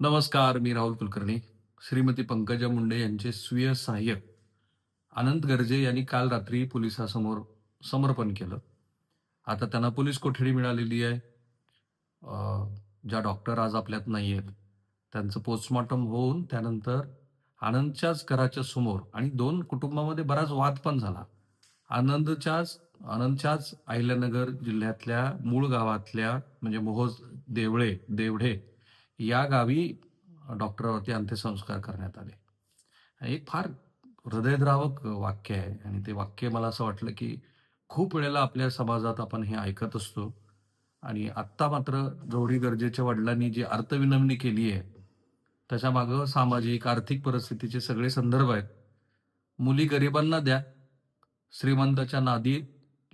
नमस्कार मी राहुल कुलकर्णी. श्रीमती पंकजा मुंडे यांचे स्वीय सहाय्यक. अनंत गर्जे यांनी काल रात्री पोलिसासमोर समर्पण केलं. आता त्यांना पोलीस कोठडी मिळालेली आहे. ज्या डॉक्टर आज आपल्यात नाही आहेत त्यांचं पोस्टमॉर्टम होऊन त्यानंतर आनंदच्याच घराच्या समोर आणि दोन कुटुंबामध्ये बराच वाद पण झाला. आनंदच्याच आनंदच्याच अहिल्यानगर जिल्ह्यातल्या मूळ गावातल्या म्हणजे मोहोज देवळे देवढे या गावी डॉक्टरवरती अंत्यसंस्कार करण्यात आले. एक फार हृदयद्रावक वाक्य आहे. आणि ते वाक्य मला असं वाटलं की खूप वेळेला आपल्या समाजात आपण हे ऐकत असतो. आणि आत्ता मात्र जोडी गरजेच्या वडिलांनी जी अर्थविनवणी केली आहे त्याच्या मागं सामाजिक आर्थिक परिस्थितीचे सगळे संदर्भ आहेत. मुली गरिबांना द्या श्रीमंताच्या नादी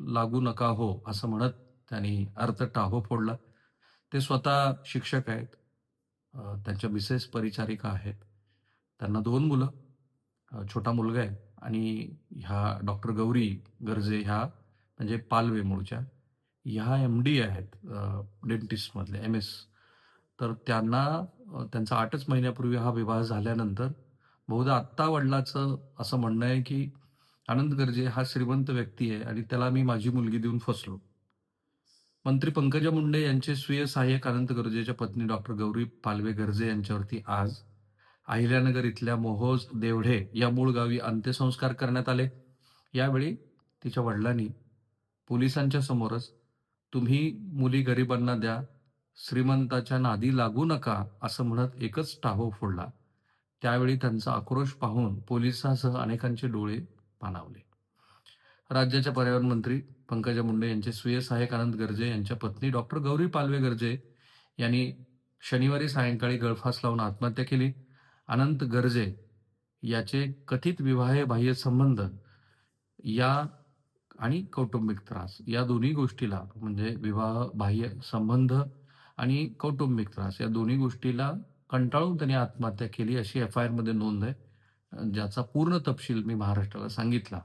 लागू नका हो असं म्हणत त्यांनी अर्थ टाहो फोडला. ते स्वतः शिक्षक आहेत. त्यांच्या मिसेस परिचारिका आहेत. त्यांना दोन मुलं छोटा मुलगा आहे आणि ह्या डॉक्टर गौरी गरजे ह्या म्हणजे पालवे मूळच्या ह्या एम डी आहेत डेंटिस्टमधले एम एस तर त्यांना त्यांचा आठच महिन्यापूर्वी हा विवाह झाल्यानंतर बहुधा आत्ता वडिलाचं असं म्हणणं आहे की आनंद गरजे हा श्रीमंत व्यक्ती आहे आणि त्याला मी माझी मुलगी देऊन फसलो. मंत्री पंकजा मुंडे यांचे स्वीय सहाय्यक अनंत गरजेच्या पत्नी डॉक्टर गौरी पालवे गर्जे यांच्यावरती आज अहिल्यानगर इथल्या मोहोज देवढे या मूळ गावी अंत्यसंस्कार करण्यात आले. यावेळी तिच्या वडिलांनी पोलिसांच्या समोरच तुम्ही मुली गरिबांना द्या श्रीमंताच्या नादी लागू नका असं म्हणत एकच टाहो फोडला. त्यावेळी त्यांचा आक्रोश पाहून पोलिसांसह अनेकांचे डोळे पाणावले. राज्याच्या पर्यावरण मंत्री पंकजा मुंडे यांचे स्वीय सहाय्यक आनंद गर्जे यांच्या पत्नी डॉक्टर गौरी पालवे गर्जे यांनी शनिवारी सायंकाळी गळफास लावून आत्महत्या केली. अनंत गर्जे याचे कथित विवाह बाह्य संबंध या आणि कौटुंबिक त्रास या दोन्ही गोष्टीला म्हणजे विवाह बाह्य संबंध आणि कौटुंबिक त्रास या दोन्ही गोष्टीला कंटाळून त्यांनी आत्महत्या केली अशी एफ आय आरमध्ये नोंद आहे. ज्याचा पूर्ण तपशील मी महाराष्ट्राला सांगितला.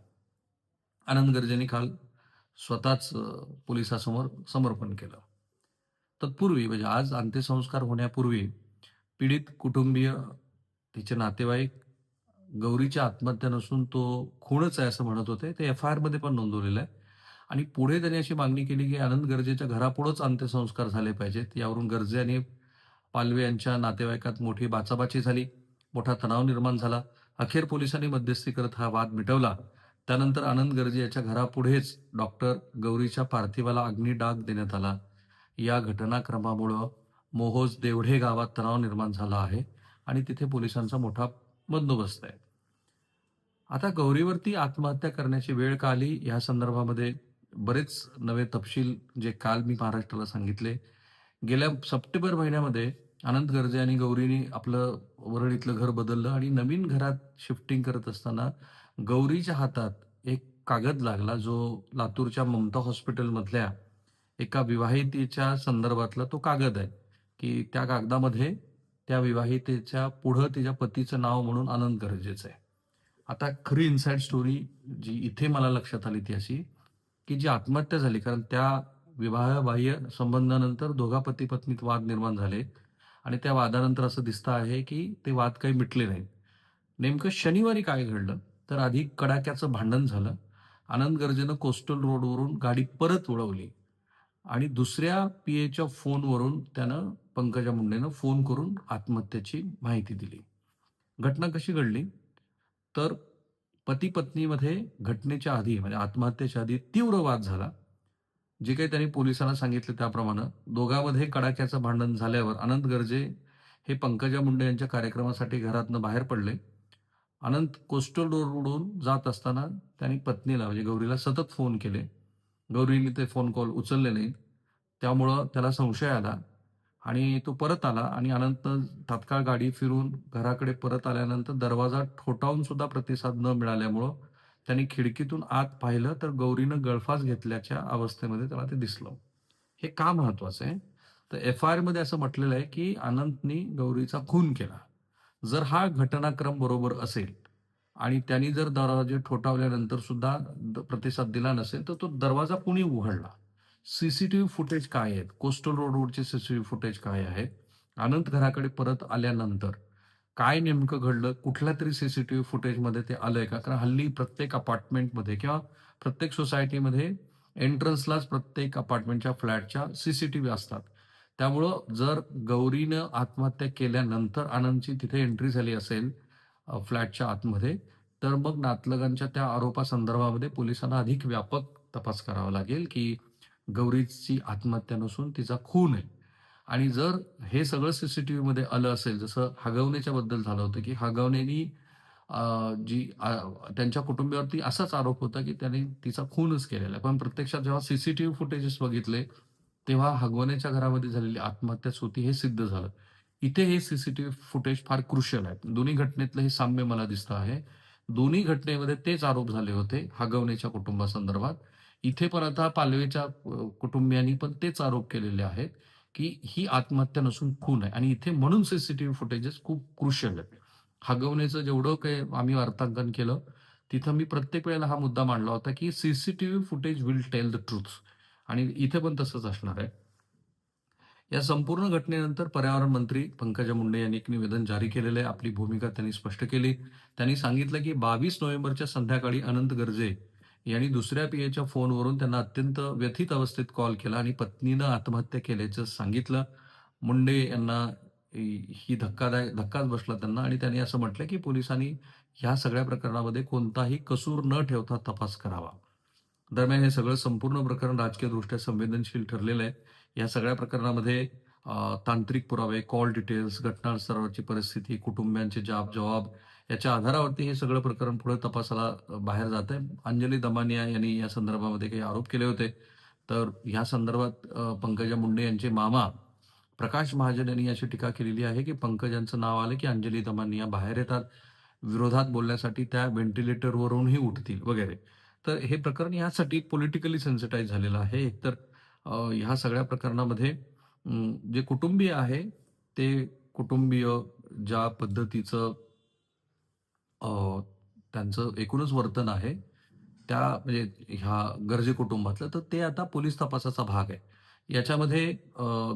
आनंद गर्जेने काल स्वतःच पोलिसासमोर समर्पण केलं. तत्पूर्वी म्हणजे आज अंत्यसंस्कार होण्यापूर्वी पीडित कुटुंबीय तिचे नातेवाईक गौरीच्या आत्महत्या नसून तो खूणच आहे असं म्हणत होते ते एफ आय आरमध्ये पण नोंदवलेलं आहे. आणि पुढे त्यांनी अशी मागणी केली की आनंद गरजेच्या घरापुढंच अंत्यसंस्कार झाले पाहिजेत. यावरून गरजे आणि पालवे यांच्या नातेवाईकात मोठी बाचाबाची झाली मोठा तणाव निर्माण झाला. अखेर पोलिसांनी मध्यस्थी करत हा वाद मिटवला. त्यानंतर आनंद गर्जे याच्या घरापुढेच डॉक्टर गौरीच्या पार्थिवाला अग्नी डाग देण्यात आला. या घटनाक्रमामुळं मोहोज देवढे गावात तणाव निर्माण झाला आहे आणि तिथे पोलिसांचा मोठा बंदोबस्त आहे. आता गौरीवरती आत्महत्या करण्याची वेळ का आली? या संदर्भामध्ये बरेच नवे तपशील जे काल मी महाराष्ट्राला सांगितले. गेल्या सप्टेंबर महिन्यामध्ये अनंत गर्जे आणि गौरीने आपलं वरळीतलं घर बदललं आणि नवीन घरात शिफ्टिंग करत असताना गौरीच्या हातात एक कागद लागला जो लातूरच्या ममता हॉस्पिटलमधल्या एका विवाहितेच्या संदर्भातला तो कागद आहे की त्या कागदामध्ये त्या विवाहितेच्या पुढं तिच्या पतीचं नाव म्हणून आनंद गरजेचं आहे. आता खरी इनसाइड स्टोरी जी इथे मला लक्षात आली ती अशी की जी आत्महत्या झाली कारण त्या विवाहबाह्य संबंधानंतर दोघा पती पत्नीत वाद निर्माण झाले आणि त्या वादानंतर असं दिसतं आहे की ते वाद काही मिटले नाहीत. नेमकं शनिवारी काय घडलं? तर आधी कडाक्याचं भांडण झालं. आनंद गर्जेनं कोस्टल रोडवरून गाडी परत वळवली आणि दुसऱ्या पी एच्या फोनवरून त्यानं पंकजा मुंडेनं फोन करून आत्महत्येची माहिती दिली. घटना कशी घडली? तर पती पत्नीमध्ये घटनेच्या आधी म्हणजे आत्महत्येच्या आधी तीव्र वाद झाला. जे काही त्यांनी पोलिसांना सांगितलं त्याप्रमाणे दोघांमध्ये कडाक्याचं भांडण झाल्यावर आनंद गर्जे हे पंकजा मुंडे यांच्या कार्यक्रमासाठी घरातनं बाहेर पडले. अनंत कोस्टल रोडवरून जात असताना त्यांनी पत्नीला म्हणजे गौरीला सतत फोन केले. गौरीने ते फोन कॉल उचलले नाहीत त्यामुळं त्याला संशय आला आणि तो परत आला आणि अनंत तात्काळ गाडी फिरून घराकडे परत आल्यानंतर दरवाजा ठोठावून सुद्धा प्रतिसाद न मिळाल्यामुळं त्यांनी खिडकीतून आत पाहिलं तर गौरीनं गळफास घेतल्याच्या अवस्थेमध्ये त्याला ते दिसलं. हे का महत्वाचं आहे? तर एफ आय आरमध्ये असं म्हटलेलं आहे की अनंतनी गौरीचा खून केला. जर हा घटनाक्रम बरोबर असेल आणि त्यांनी जर दरवाजे ठोठावल्यानंतर सुद्धा प्रतिसाद दिला नसेल तर तो दरवाजा कुणी उघडला? सीसीटीव्ही फुटेज काय आहेत? कोस्टल रोडवरचे सीसीटीव्ही फुटेज काय आहेत अनंत घराकडे परत आल्यानंतर काय नेमकं घडलं? कुठल्या तरी सीसीटीव्ही फुटेजमध्ये ते आलंय का? कारण हल्ली प्रत्येक अपार्टमेंटमध्ये किंवा प्रत्येक सोसायटीमध्ये एंट्रन्सलाच प्रत्येक अपार्टमेंटच्या फ्लॅटच्या सीसीटीव्ही असतात. त्यामुळं जर गौरीनं आत्महत्या केल्यानंतर आनंदची तिथे एंट्री झाली असेल फ्लॅटच्या आतमध्ये तर मग नातलगांच्या त्या आरोपासंदर्भामध्ये पोलिसांना अधिक व्यापक तपास करावा लागेल की गौरीची आत्महत्या नसून तिचा खून आहे. आणि जर हे सगळं सीसीटीव्ही मध्ये आलं असेल जसं हागवण्याच्या बद्दल झालं होतं की हागवणेनी जी त्यांच्या कुटुंबियावरती असाच आरोप होता की त्याने तिचा खूनच केलेला आहे. पण प्रत्यक्षात जेव्हा सीसीटीव्ही फुटेजेस बघितले तेव्हा हगवण्याच्या घरामध्ये झालेली आत्महत्याच होती हे सिद्ध झालं. इथे हे सीसीटीव्ही फुटेज फार क्रुशल आहे. दोन्ही घटनेतलं हे साम्य मला दिसतं आहे. दोन्ही घटनेमध्ये तेच आरोप झाले होते हगवण्याच्या कुटुंबासंदर्भात. इथे पण आता पालवेच्या कुटुंबियांनी पण तेच आरोप केलेले आहेत की ही आत्महत्या नसून खून आहे. आणि इथे म्हणून सीसीटीव्ही फुटेजेस खूप क्रुशल आहेत. हगवण्याचं जेवढं काही आम्ही वार्तांकन केलं तिथं मी प्रत्येक वेळेला हा मुद्दा मांडला होता की CCTV footage will tell the truth. आणि इथे पण तसंच असणार आहे. या संपूर्ण घटनेनंतर पर्यावरण मंत्री पंकजा मुंडे यांनी एक निवेदन जारी केलेलं आहे. आपली भूमिका त्यांनी स्पष्ट केली. त्यांनी सांगितलं की बावीस नोव्हेंबरच्या संध्याकाळी अनंत गर्जे यांनी दुसऱ्या पीएच्या फोनवरून त्यांना अत्यंत व्यथित अवस्थेत कॉल केला आणि पत्नीनं आत्महत्या केल्याचं सांगितलं. मुंडे यांना ही धक्कादायक धक्काच बसला त्यांना आणि त्यांनी असं म्हटलं की पोलिसांनी ह्या सगळ्या प्रकरणामध्ये कोणताही कसूर न ठेवता तपास करावा. दरम्यान हे सगळं संपूर्ण प्रकरण राजकीयदृष्ट्या संवेदनशील ठरलेलं आहे. या सगळ्या प्रकरणामध्ये तांत्रिक पुरावे कॉल डिटेल्स घटनास्थळाची परिस्थिती कुटुंबियांचे जाब जवाब याच्या आधारावरती हे सगळं प्रकरण पुढे तपासाला बाहेर जात आहे अंजली दमानिया यांनी या संदर्भामध्ये काही आरोप केले होते. तर ह्या संदर्भात पंकजा मुंडे यांचे मामा प्रकाश महाजन यांनी अशी टीका केलेली आहे की पंकजांचं नाव आलं की अंजली दमानिया बाहेर येतात. विरोधात बोलण्यासाठी त्या व्हेंटिलेटरवरूनही उठतील वगैरे. तर हे प्रकरण यासाठी पॉलिटिकली सेन्सिटाईज झालेलं आहे. एकतर ह्या सगळ्या प्रकरणामध्ये जे कुटुंबीय आहे ते कुटुंबीय ज्या पद्धतीचं त्यांचं एकूणच वर्तन आहे त्या म्हणजे ह्या गरजे कुटुंबातलं तर ते आता पोलीस तपासाचा भाग आहे. याच्यामध्ये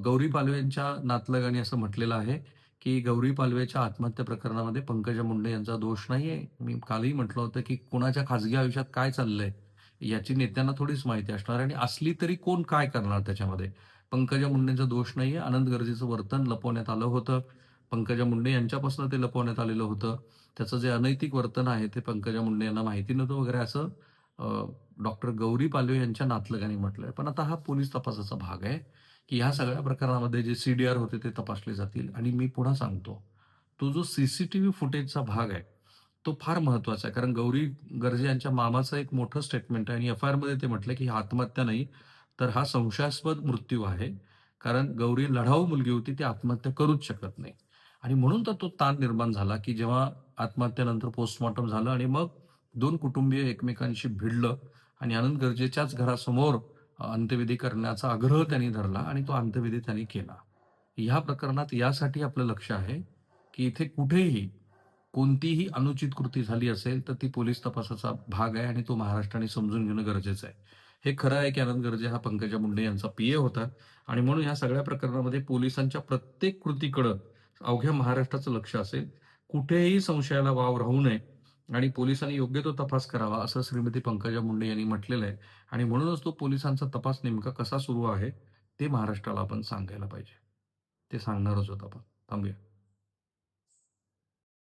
गौरी पालवेंच्या नातलगाने असं म्हटलेलं आहे की गौरी पालवेच्या आत्महत्या प्रकरणामध्ये पंकजा मुंडे यांचा दोष नाहीये. मी कालही म्हटलं होतं की कोणाच्या खासगी आयुष्यात काय चाललंय याची नेत्यांना थोडीच माहिती असणार आणि असली तरी कोण काय करणार त्याच्यामध्ये? पंकजा मुंडेंचा दोष नाहीये. आनंद गरजेचं वर्तन लपवण्यात आलं होतं. पंकजा मुंडे यांच्यापासून ते लपवण्यात आलेलं होतं. त्याचं जे अनैतिक वर्तन आहे ते पंकजा मुंडे यांना माहिती नव्हतं वगैरे असं डॉक्टर गौरी पालवे यांच्या नातलगाने म्हटलंय. पण आता हा पोलीस तपासाचा भाग आहे. की ह्या सगळ्या प्रकरणामध्ये जे सी डी आर होते ते तपासले जातील. आणि मी पुन्हा सांगतो तो जो सी सी टी व्ही फुटेजचा भाग आहे तो फार महत्त्वाचा आहे. कारण गौरी गर्जे यांच्या मामाचं एक मोठं स्टेटमेंट आहे आणि एफ आय आरमध्ये ते म्हटलं की आत्महत्या नाही तर हा संशयास्पद मृत्यू आहे. कारण गौरी लढाऊ मुलगी होती ती आत्महत्या करूच शकत नाही. आणि म्हणून तर तो ताण निर्माण झाला की जेव्हा आत्महत्येनंतर पोस्टमॉर्टम झालं आणि मग दोन कुटुंबीय एकमेकांशी भिडलं आणि आनंद गरजेच्याच घरासमोर अंत्यविधी करण्याचा आग्रह त्यांनी धरला आणि तो अंत्यविधी त्यांनी केला. ह्या प्रकरणात यासाठी आपलं लक्ष आहे की इथे कुठेही कोणतीही अनुचित कृती झाली असेल तर ती पोलीस तपासाचा भाग आहे आणि तो महाराष्ट्राने समजून घेणं गरजेचं आहे. हे खरं आहे की आनंद गर्जे हा पंकजा मुंडे यांचा पीए होता आणि म्हणून या सगळ्या प्रकरणामध्ये पोलिसांच्या प्रत्येक कृतीकडं अवघ्या महाराष्ट्राचं लक्ष असेल. कुठेही संशयाला वाव राहू नये आणि पोलिसांनी योग्य तो तपास करावा असं श्रीमती पंकजा मुंडे यांनी म्हटलेलं आहे. आणि म्हणूनच तो पोलिसांचा तपास नेमका कसा सुरू आहे ते महाराष्ट्राला आपण सांगायला पाहिजे. ते सांगणारच होत आपण. थांबूया.